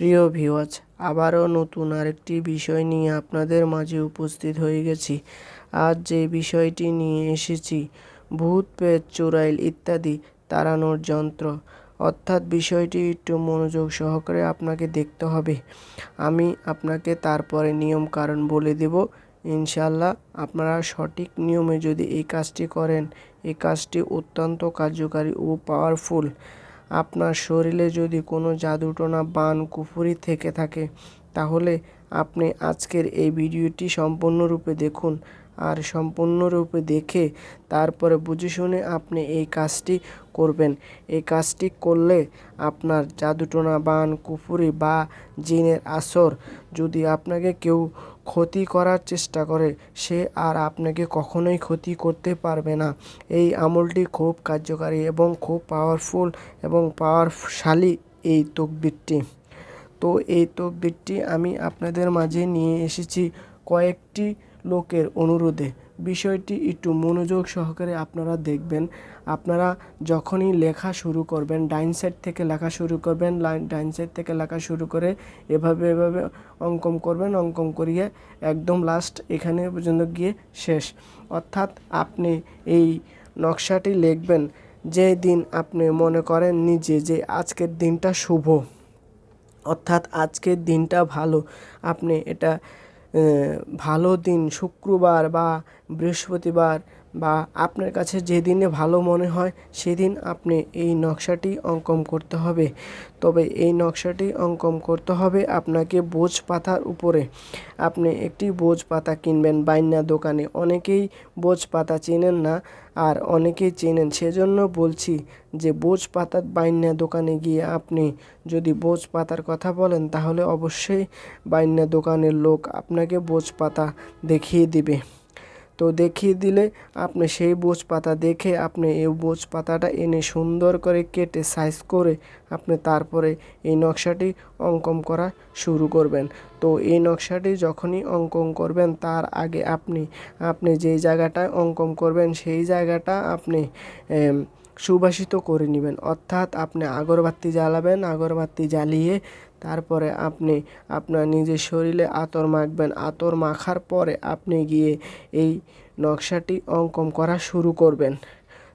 প্রিয় ভিউয়ার্স আবারও নতুন আরেকটি বিষয় নিয়ে আপনাদের মাঝে উপস্থিত হয়ে গেছি। আজ যে বিষয়টি নিয়ে এসেছি, ভূত, প্রেত, চোরাইল ইত্যাদি তাড়ানোর যন্ত্র। অর্থাৎ বিষয়টি একটু মনোযোগ সহকারে আপনাকে দেখতে হবে। আমি আপনাকে তারপরে নিয়ম কারণ বলে দেব। ইনশাল্লাহ আপনারা সঠিক নিয়মে যদি এই কাজটি করেন, এই কাজটি অত্যন্ত কার্যকারী ও পাওয়ারফুল আপনার শরীরে যদি কোনো জাদুটোনা বান কুফুরি থেকে থাকে, তাহলে আপনি আজকের এই ভিডিওটি সম্পূর্ণরূপে দেখুন। আর সম্পূর্ণরূপে দেখে তারপরে বুঝে শুনে আপনি এই কাজটি করবেন। এই কাজটি করলে আপনার জাদুটোনা বান, কুফুরি বা জিনের আসর যদি আপনাকে কেউ ক্ষতি করার চেষ্টা করে, সে আর আপনাকে কখনোই ক্ষতি করতে পারবে না। এই আমলটি খুব কার্যকারী এবং খুব পাওয়ারফুল এবং পাওয়ারশালী এই তকবিরটি। তো এই তকবিরটি আমি আপনাদের মাঝে নিয়ে এসেছি কয়েকটি লোকের অনুরোধে। বিষয়টি একটু মনোযোগ সহকারে আপনারা দেখবেন। আপনারা যখনই লেখা শুরু করবেন, ডাইন সাইড থেকে লেখা শুরু করবেন ডাইন সাইড থেকে লেখা শুরু করে এভাবে এভাবে অঙ্কন করবেন, অঙ্কন করিয়ে একদম লাস্ট এখানে পর্যন্ত গিয়ে শেষ। অর্থাৎ আপনি এই নকশাটি লিখবেন যে দিন আপনি মনে করেন নিজে যে আজকের দিনটা শুভ। অর্থাৎ আজকের দিনটা ভালো। আপনি এটা ভালো দিন শুক্রবার বা বৃহস্পতিবার বা আপনার কাছে যেদিনে ভালো মনে হয়, সেদিন আপনি এই নকশাটি অঙ্কন করতে হবে। তবে এই নকশাটি অঙ্কন করতে হবে আপনাকে বোঝ পাতার উপরে। আপনি একটি বোঝ পাতা কিনবেন বাইনা দোকানে। অনেকেই বোঝ পাতা চেনেন না আর অনেকেই চেনেন। সেজন্য বলছি যে বোঝ পাতার বাইনা দোকানে গিয়ে আপনি যদি বোঝ পাতার কথা বলেন, তাহলে অবশ্যই বাইনা দোকানের লোক আপনাকে বোঝ পাতা দেখিয়ে দিবে। তো দেখিয়ে দিলে আপনি সেই বোঝ পাতা দেখে আপনি এই বোঝ পাতাটা এনে সুন্দর করে কেটে সাইজ করে আপনি তারপরে এই নকশাটি অঙ্কন করা শুরু করবেন। তো এই নকশাটি যখনই অঙ্কন করবেন, তার আগে আপনি আপনি যেই জায়গাটায় অঙ্কন করবেন, সেই জায়গাটা আপনি সুবাসিত করে নেবেন। অর্থাৎ আপনি আগরবাতি জ্বালাবেন, আগরবাতি জ্বালিয়ে তারপরে আপনি আপনার নিজের শরীরে আতর মাখবেন। আতর মাখার পরে আপনি গিয়ে এই নকশাটি অঙ্কন করা শুরু করবেন।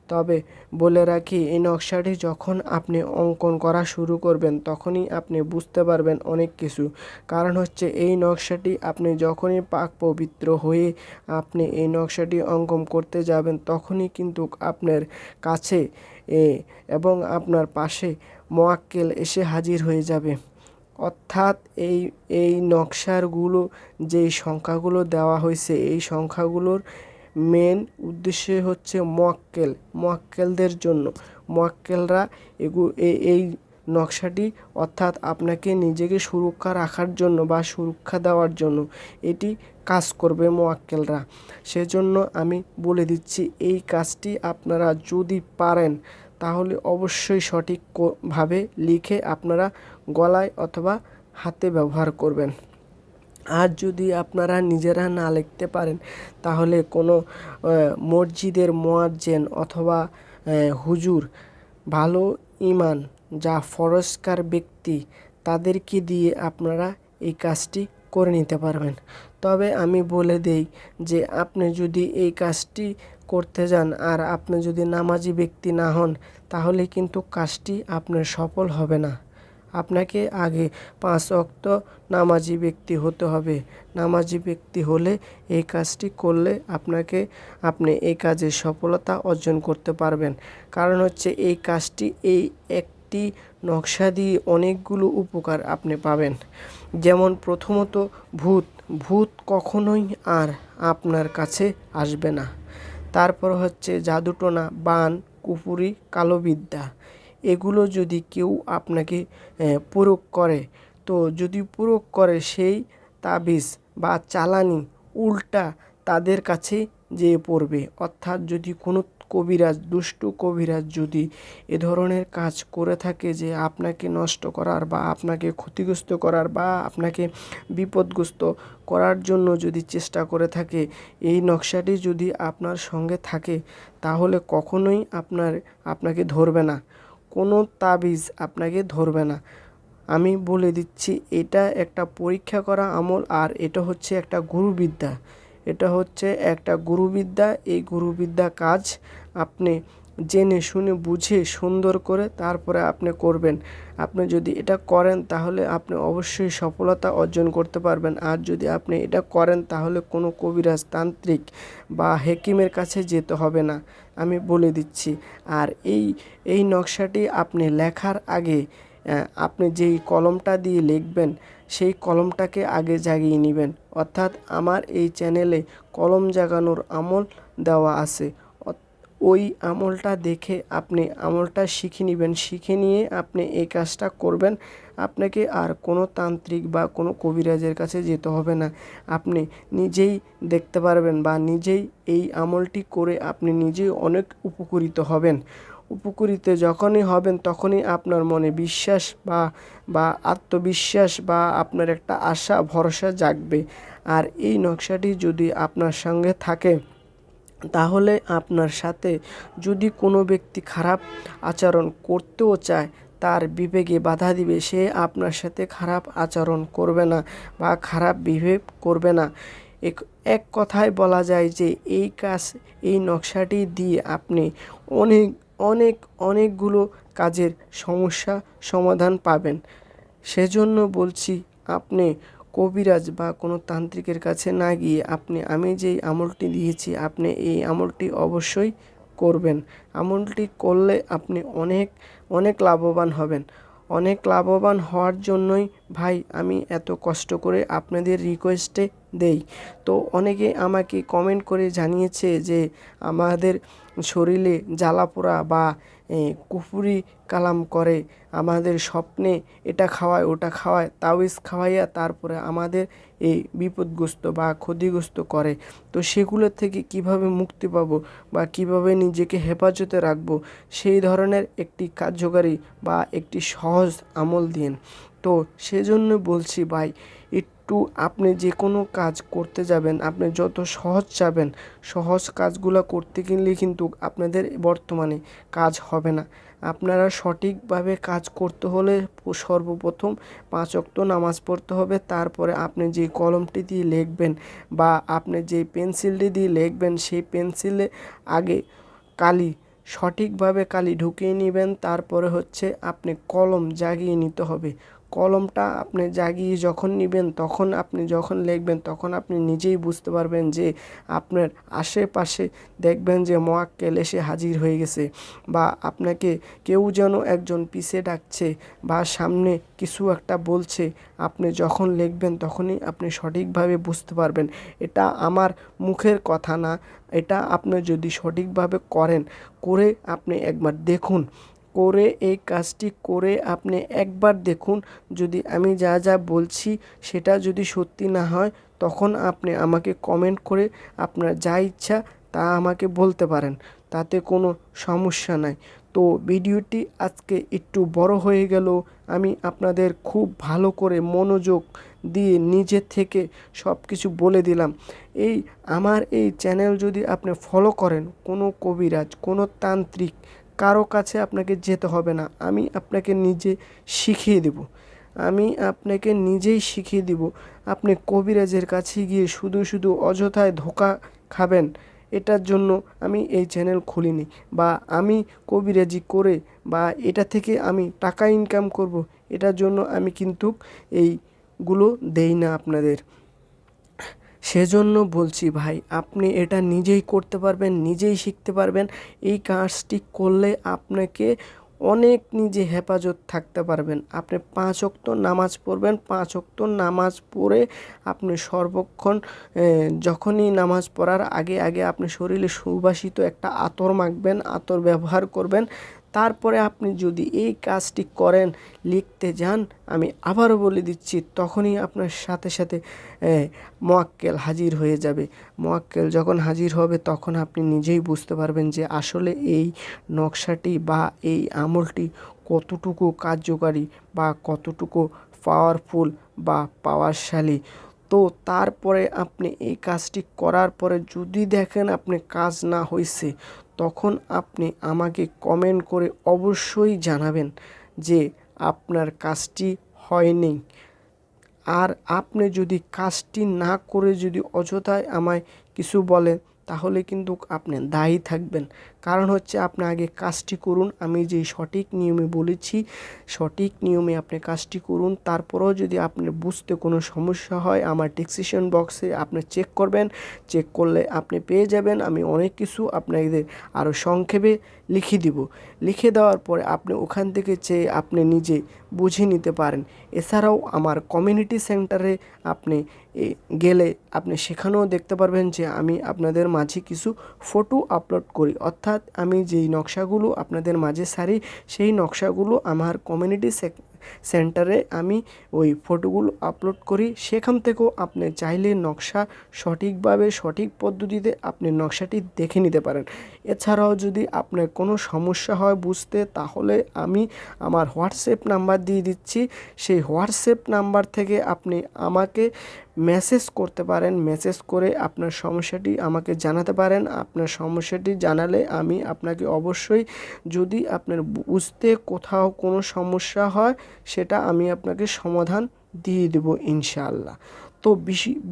তবে বলে রাখি, এই নকশাটি যখন আপনি অঙ্কন করা শুরু করবেন, তখনই আপনি বুঝতে পারবেন অনেক কিছু। কারণ হচ্ছে, এই নকশাটি আপনি যখনই পাক পবিত্র হয়ে আপনি এই নকশাটি অঙ্কন করতে যাবেন, তখনই কিন্তু আপনার কাছে এবং আপনার পাশে মোয়াক্কেল এসে হাজির হয়ে যাবে। অর্থাৎ এই এই নকশারগুলো, যেই সংখ্যাগুলো দেওয়া হয়েছে, এই সংখ্যাগুলোর মেন উদ্দেশ্য হচ্ছে মক্কেল মক্কেলদের জন্য। মক্কেলরা এগু এই নকশাটি অর্থাৎ আপনাকে নিজেকে সুরক্ষা রাখার জন্য বা সুরক্ষা দেওয়ার জন্য এটি কাজ করবে মোয়াক্কেলরা। সেজন্য আমি বলে দিচ্ছি, এই কাজটি আপনারা যদি পারেন, তাহলে অবশ্যই সঠিকভাবে লিখে আপনারা গলায় অথবা হাতে ব্যবহার করবেন। আর যদি আপনারা নিজেরা না লিখতে পারেন, তাহলে কোনো মসজিদের মোয়াজ্জেন অথবা হুজুর ভালো ইমান যা ফরস্কার ব্যক্তি, তাদেরকে দিয়ে আপনারা এই কাজটি করে নিতে পারবেন। তবে আমি বলে দেই যে, আপনি যদি এই কাজটি করতে যান আর আপনি যদি নামাজি ব্যক্তি না হন, তাহলে কিন্তু কাজটি আপনার সফল হবে না। আপনাকে আগে পাঁচ অক্ত নামাজি ব্যক্তি হতে হবে। নামাজি ব্যক্তি হলে এই কাজটি করলে আপনাকে, আপনি এই কাজে সফলতা অর্জন করতে পারবেন। কারণ হচ্ছে এই কাজটি, এই একটি নকশা দিয়ে অনেকগুলো উপকার আপনি পাবেন। যেমন প্রথমত ভূত ভূত কখনোই আর আপনার কাছে আসবে না। তারপর হচ্ছে জাদুটোনা, বান, কুপুরি কালোবিদ্যা এগুলো যদি কেউ আপনাকে প্রয়োগ করে, তো যদি প্রয়োগ করে সেই তাবিজ বা চালানি উল্টা তাদের কাছে যেয়ে পড়বে। অর্থাৎ যদি কোনো কবিরাজ, দুষ্টু কবিরাজ যদি এ ধরনের কাজ করে থাকে যে আপনাকে নষ্ট করার বা আপনাকে ক্ষতিগ্রস্ত করার বা আপনাকে বিপদগ্রস্ত করার জন্য যদি চেষ্টা করে থাকে, এই নকশাটি যদি আপনার সঙ্গে থাকে, তাহলে কখনোই আপনার, আপনাকে ধরবে না। কোনো তাবিজ আপনাকে ধরবে না। আমি বলে দিচ্ছি, এটা একটা পরীক্ষা করা আমল আর এটা হচ্ছে একটা গুরুবিদ্যা। এটা হচ্ছে একটা গুরুবিদ্যা। এই গুরুবিদ্যা কাজ আপনি জেনে, শুনে, বুঝে, সুন্দর করে তারপরে আপনি করবেন। আপনি যদি এটা করেন তাহলে আপনি অবশ্যই সফলতা অর্জন করতে পারবেন। আর যদি আপনি এটা করেন তাহলে কোনো কবিরাজ, তান্ত্রিক বা হেকিমের কাছে যেতে হবে না। আমি বলে দিচ্ছি। আর এই এই নকশাটি আপনি লেখার আগে আপনি যেই কলমটা দিয়ে লিখবেন, সেই কলমটাকে আগে জাগিয়ে নেবেন। অর্থাৎ আমার এই চ্যানেলে কলম জাগানোর আমল দেওয়া আছে। ওই আমলটা দেখে আপনি আমলটা শিখে নেবেন, শিখে নিয়ে আপনি এই কাজটা করবেন। আপনাকে আর কোনো তান্ত্রিক বা কোনো কবিরাজের কাছে যেতে হবে না। আপনি নিজেই দেখতে পারবেন বা নিজেই এই আমলটি করে আপনি নিজেই অনেক উপকৃত হবেন। উপকৃত যখনই হবেন তখনই আপনার মনে বিশ্বাস বা বা আত্মবিশ্বাস বা আপনার একটা আশা, ভরসা জাগবে। আর এই নকশাটি যদি আপনার সঙ্গে থাকে তাহলে আপনার সাথে যদি কোনো ব্যক্তি খারাপ আচরণ করতেও চায়, তার বিবেকে বাধা দিবে। সে আপনার সাথে খারাপ আচরণ করবে না বা খারাপ বিহেভ করবে না। এক এক কথায় বলা যায় যে, এই কাজ, এই নকশাটি দিয়ে আপনি অনেক অনেক, অনেকগুলো কাজের সমস্যা সমাধান পাবেন। সেজন্য বলছি, আপনি কবিরাজ বা কোনো তান্ত্রিকের কাছে না গিয়ে আপনি, আমি যেই আমলটি দিয়েছি, আপনি এই আমলটি অবশ্যই করবেন। আমলটি করলে আপনি অনেক অনেক লাভবান হবেন। অনেক লাভবান হওয়ার জন্যই ভাই আমি এত কষ্ট করে আপনাদের রিকোয়েস্টে দেই। তো অনেকে আমাকে কমেন্ট করে জানিয়েছে যে আমাদের শরীরে জ্বালাপোড়া বা কুফুরি কালাম করে, আমাদের স্বপ্নে এটা খাওয়ায়, ওটা খাওয়ায় তাওয়াইজ খাওয়াইয়া তারপরে আমাদের এই বিপদগ্রস্ত বা ক্ষতিগ্রস্ত করে। তো সেগুলো থেকে কীভাবে মুক্তি পাবো বা কীভাবে নিজেকে হেফাজতে রাখব, সেই ধরনের একটি কার্যকারী বা একটি সহজ আমল দিন। তো সেজন্য বলছি ভাই, একটু আপনি যে কোনো কাজ করতে যাবেন, আপনি যত সহজ চাবেন, সহজ কাজগুলো করতে গেলে কিন্তু আপনাদের বর্তমানে কাজ হবে না। আপনারা সঠিকভাবে কাজ করতে হলে সর্বপ্রথম পাঁচ ওয়াক্ত নামাজ পড়তে হবে, তারপরে আপনি যে কলমটি দিয়ে লিখবেন বা আপনি যে পেন্সিলটি দিয়ে লিখবেন, সেই পেন্সিলে আগে কালি, সঠিকভাবে কালি ঢুকিয়ে নেবেন, তারপরে হচ্ছে আপনি কলম জাগিয়ে নিতে হবে। কলমটা আপনি জাগিয়ে যখন নেবেন, তখন আপনি যখন লিখবেন, তখন আপনি নিজেই বুঝতে পারবেন যে আপনার আশেপাশে দেখবেন যে মোয়াক্কেল এসে হাজির হয়ে গেছে বা আপনাকে কেউ যেন একজন পিছে ডাকছে বা সামনে কিছু একটা বলছে, আপনি যখন লিখবেন তখনই আপনি সঠিকভাবে বুঝতে পারবেন। এটা আমার মুখের কথা না, এটা আপনি যদি সঠিকভাবে করেন, করে আপনি একবার দেখুন। করে, এই কাজটি করে আপনি একবার দেখুন। যদি আমি যা যা বলছি সেটা যদি সত্যি না হয়, তখন আপনি আমাকে কমেন্ট করে আপনার যা ইচ্ছা তা আমাকে বলতে পারেন। তাতে কোনো সমস্যা নাই। তো ভিডিওটি আজকে একটু বড় হয়ে গেল। আমি আপনাদের খুব ভালো করে মনোযোগ দিয়ে নিজে থেকে সব কিছু বলে দিলাম। এই আমার এই চ্যানেল যদি আপনি ফলো করেন, কোনো কবিরাজ, কোনো তান্ত্রিক কারও কাছে আপনাকে যেতে হবে না। আমি আপনাকে নিজে শিখিয়ে দেব। আমি আপনাকে নিজেই শিখিয়ে দিব, আপনি কবিরাজের কাছে গিয়ে শুধু শুধু অযথায় ধোকা খাবেন, এটার জন্য আমি এই চ্যানেল খুলিনি বা আমি কবিরাজি করে বা এটা থেকে আমি টাকা ইনকাম করব, এটার জন্য আমি কিন্তু এইগুলো দেই না আপনাদের। সেজন্য বলছি ভাই, আপনি এটা নিজেই করতে পারবেন, নিজেই শিখতে পারবেন। এই কাজটি করলে আপনাকে অনেক নিজে হেফাজত থাকতে পারবেন। আপনি পাঁচ ওয়াক্ত নামাজ পড়বেন, পাঁচ ওয়াক্ত নামাজ পড়ে আপনি সর্বক্ষণ যখনই নামাজ পড়ার আগে আগে আপনি শরীরে সুবাসিত একটা আতর মাখবেন, আতর ব্যবহার করবেন। তারপরে আপনি যদি এই কাজটি করেন, লিখতে যান, আমি আবারও বলে দিচ্ছি, তখনই আপনার সাথে সাথে মোয়াক্কেল হাজির হয়ে যাবে। মোয়াক্কেল যখন হাজির হবে, তখন আপনি নিজেই বুঝতে পারবেন যে আসলে এই নকশাটি বা এই আমলটি কতটুকু কার্যকারী বা কতটুকু পাওয়ারফুল বা পাওয়ারশালী তো তারপরে আপনি এই কাজটি করার পরে যদি দেখেন আপনি কাজ না হয়েছে তখন আপনি আমাকে কমেন্ট করে অবশ্যই জানাবেন যে আপনার কাজটি হয়নি। আর আপনি যদি কাজটি না করে যদি অযথায় আমায় কিছু বলেন, তাহলে কিন্তু আপনি দায়ী থাকবেন। কারণ হচ্ছে আপনি আগে কাজটি করুন। আমি যে সঠিক নিয়মে বলেছি, সঠিক নিয়মে আপনি কাজটি করুন। তারপরেও যদি আপনার বুঝতে কোনো সমস্যা হয়, আমার ডিসক্রিপশন বক্সে আপনি চেক করবেন। চেক করলে আপনি পেয়ে যাবেন। আমি অনেক কিছু আপনাদের আরও সংক্ষেপে লিখে দিব। লিখে দেওয়ার পরে আপনি ওখান থেকে চেয়ে আপনি নিজে বুঝে নিতে পারেন। এছাড়াও আমার কমিউনিটি সেন্টারে আপনি গেলে আপনি সেখানেও দেখতে পারবেন যে আমি আপনাদের মাঝে কিছু ফটো আপলোড করি। অর্থাৎ আমি যেই নকশাগুলো আপনাদের মাঝে সারি, সেই নকশাগুলো আমার কমিউনিটি সেন্টারে আমি ওই ফটোগুলো আপলোড করি। সেখান থেকেও আপনি চাইলে নকশা সঠিকভাবে, সঠিক পদ্ধতিতে আপনি নকশাটি দেখে নিতে পারেন। এছাড়াও যদি আপনার কোনো সমস্যা হয় বুঝতে, তাহলে আমি আমার হোয়াটসঅ্যাপ নাম্বার দিয়ে দিচ্ছি। সেই হোয়াটসঅ্যাপ নাম্বার থেকে আপনি আমাকে মেসেজ করতে পারেন মেসেজ করে আপনার সমস্যাটি আমাকে জানাতে পারেন। আপনার সমস্যাটি জানালে আমি আপনাকে অবশ্যই যদি আপনার বুঝতে কোথাও কোনো সমস্যা হয়, সেটা আমি আপনাকে সমাধান দিয়ে দেব ইনশাআল্লাহ। তো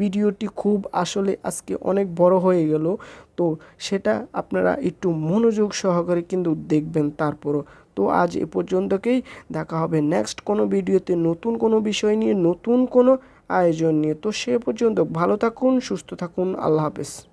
ভিডিওটি খুব আসলে আজকে অনেক বড় হয়ে গেল, তো সেটা আপনারা একটু মনোযোগ সহকারে কিন্তু দেখবেন তারপরও। তো আজ এ পর্যন্তকেই, দেখা হবে নেক্সট কোনো ভিডিওতে নতুন কোনো বিষয় নিয়ে, নতুন কোনো আয়োজন নিয়ে। তো সে পর্যন্ত ভালো থাকুন সুস্থ থাকুন আল্লাহ হাফেজ।